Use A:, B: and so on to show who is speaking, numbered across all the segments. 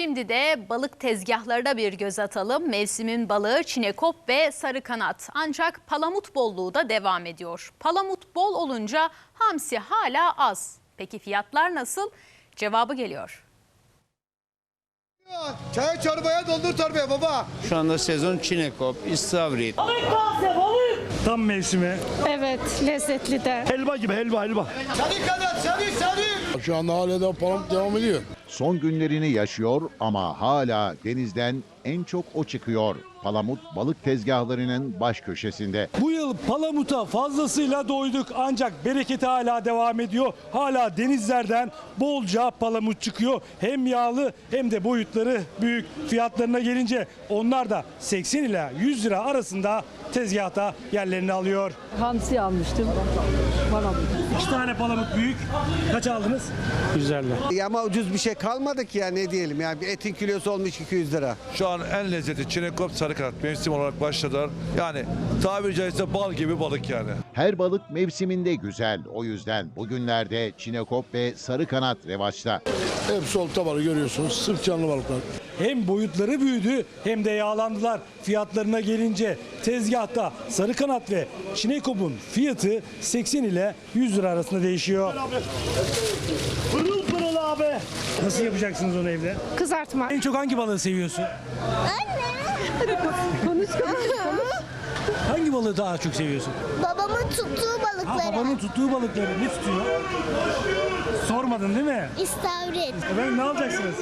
A: Şimdi de balık tezgahlarına bir göz atalım. Mevsimin balığı çinekop ve sarı kanat. Ancak palamut bolluğu da devam ediyor. Palamut bol olunca hamsi hala az. Peki fiyatlar nasıl? Cevabı geliyor.
B: Çay çorbaya doldur torbaya baba.
C: Şu anda sezon çinekop, istavrit,
D: Tam mevsimi.
E: Evet, lezzetli de.
D: Helva gibi helva helva.
B: Sarı kadar sarı sarı.
F: Şu anda hala da palamut devam ediyor.
G: Son günlerini yaşıyor ama hala denizden en çok o çıkıyor. Palamut balık tezgahlarının baş köşesinde.
D: Bu yıl palamuta fazlasıyla doyduk ancak bereketi hala devam ediyor. Hala denizlerden bolca palamut çıkıyor. Hem yağlı hem de boyutları büyük. Fiyatlarına gelince onlar da 80 ila 100 lira arasında tezgahta yerlerini alıyor.
H: Hamsi almıştım. Bana
D: İki tane palamut büyük. Kaç aldınız? 100 lira.
B: Ama ucuz bir şey kalmadı ki ya ne diyelim yani bir etin kilosu olmuş 200 lira.
I: Şu an en lezzetli çinekop sarı kanat mevsim olarak başladılar. Yani tabiri caizse bal gibi balık yani.
G: Her balık mevsiminde güzel. O yüzden bugünlerde çinekop ve sarı kanat revaçta.
F: Hepsi olta balığı görüyorsunuz. Sırf canlı balıklar.
D: Hem boyutları büyüdü hem de yağlandılar. Fiyatlarına gelince tezgahta sarı kanat ve çinekopun fiyatı 80 ile 100 lira arasında değişiyor. Abi. Nasıl yapacaksınız onu evde?
E: Kızartma.
D: En çok hangi balığı seviyorsun? Hangi balığı daha çok seviyorsun?
J: Babamın tuttuğu
D: Ha,
J: balıkları.
D: babanın tuttuğu balıkları ne tutuyor? Sormadın değil mi?
J: İstavrit.
D: Efendim ne alacaksınız?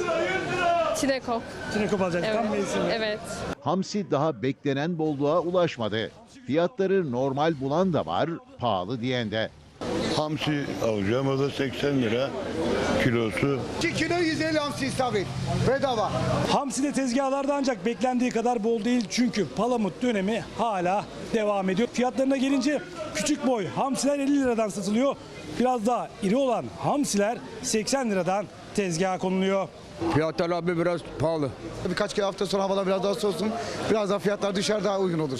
E: Çinekop.
D: Çinekop alacaksınız. Tam mevsimi.
E: Evet.
G: Hamsi daha beklenen bolluğa ulaşmadı. Fiyatları normal bulan da var, pahalı diyen de.
F: Hamsi alacağım. O da 80 lira kilosu.
B: 2 kilo 150 hamsi istavrit. Bedava.
D: Hamsi de tezgahlarda ancak beklendiği kadar bol değil çünkü palamut dönemi hala devam ediyor. Fiyatlarına gelince küçük boy hamsiler 50 liradan satılıyor. Biraz daha iri olan hamsiler 80 liradan tezgaha konuluyor.
F: Fiyatlar abi biraz pahalı.
B: Birkaç kere hafta sonra havalar biraz daha soğusun. Biraz daha fiyatlar düşer daha uygun olur.